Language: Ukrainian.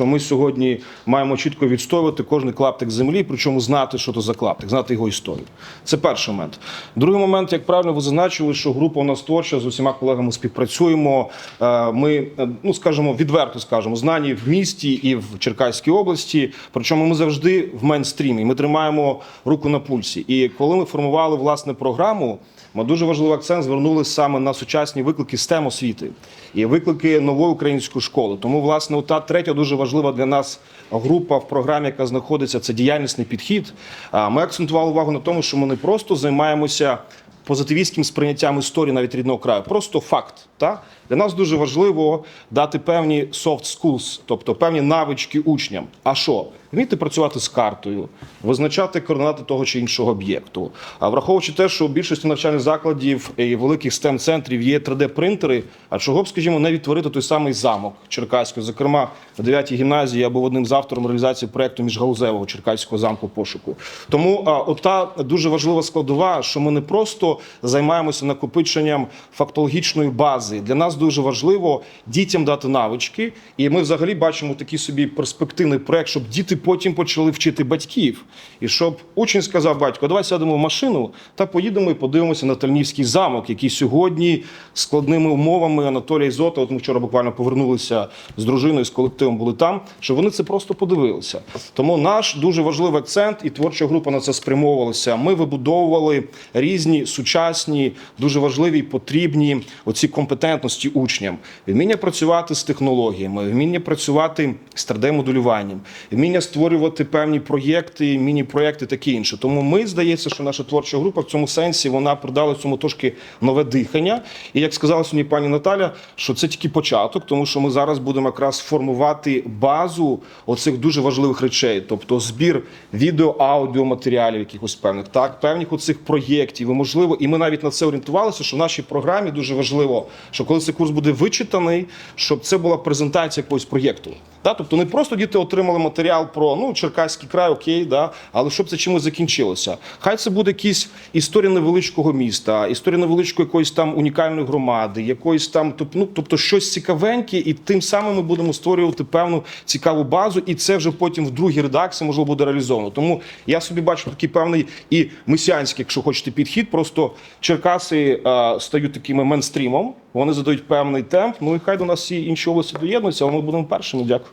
що ми сьогодні маємо чітко відстоювати кожний клаптик землі, причому знати, що то за клаптик, знати його історію. Це перший момент. Другий момент, як правильно ви зазначили, що група у нас творча з усіма колегами співпрацюємо. Е, Ми, е, ну скажімо, відверто скажемо, знані в місті і в Черкаській області. Причому ми завжди в мейнстрімі. Ми тримаємо руку на пульсі. І коли ми формували власне програму. Ми дуже важливий акцент звернули саме на сучасні виклики STEM освіти і виклики нової української школи. Тому, власне, та третя дуже важлива для нас група в програмі, яка знаходиться, це діяльнісний підхід. Ми акцентували увагу на тому, що ми не просто займаємося позитивістським сприйняттям історії навіть рідного краю, просто факт. Та? Для нас дуже важливо дати певні soft skills, тобто певні навички учням. А що? Вміти працювати з картою, визначати координати того чи іншого об'єкту. А враховуючи те, що у більшості навчальних закладів і великих stem центрів є 3D-принтери, а чого б, скажімо, не відтворити той самий замок Черкаського, зокрема на 9-й гімназії я був одним з автором реалізації проекту міжгалузевого Черкаського замку пошуку. Тому а, ота дуже важлива складова, що ми не просто займаємося накопиченням фактологічної бази. Для нас дуже важливо дітям дати навички, і ми взагалі бачимо такий собі перспективний проект, щоб діти потім почали вчити батьків, і щоб учень сказав батько, давай сядемо в машину та поїдемо і подивимося на Тальнівський замок, який сьогодні складними умовами Анатолія Ізота. От ми вчора буквально повернулися з дружиною, з колективом були там, щоб вони це просто подивилися. Тому наш дуже важливий акцент, і творча група на це спрямовувалася. Ми вибудовували різні сучасні, дуже важливі і потрібні оці компетентності учням. Вміння працювати з технологіями, вміння працювати з 3D-моделюванням, вміння створювати певні проєкти, міні-проєкти, таке інше. Тому ми здається, що наша творча група в цьому сенсі вона придала цьому трошки нове дихання. І як сказала сьогодні пані Наталя, що це тільки початок, тому що ми зараз будемо якраз формувати базу оцих дуже важливих речей, тобто збір відео, аудіо матеріалів, якихось певних, так певних оцих проєктів. І можливо, і ми навіть на це орієнтувалися, що в нашій програмі дуже важливо, що коли цей курс буде вичитаний, щоб це була презентація якогось проєкту. Да? Тобто не просто діти отримали матеріал про ну Черкаський край, окей, да? але щоб це чимось закінчилося. Хай це буде якісь історія невеличкого міста, історія невеличкої якоїсь там унікальної громади, якоїсь там, тоб- ну, тобто щось цікавеньке, і тим самим ми будемо створювати певну цікаву базу, і це вже потім в другій редакції можливо буде реалізовано. Тому я собі бачу такий певний і месіанський, якщо хочете, підхід. Просто Черкаси е, стають такими мейнстрімом, вони задають певний темп. Ну і хай до нас всі інші області доєднуються, але ми будемо першими. Дякую.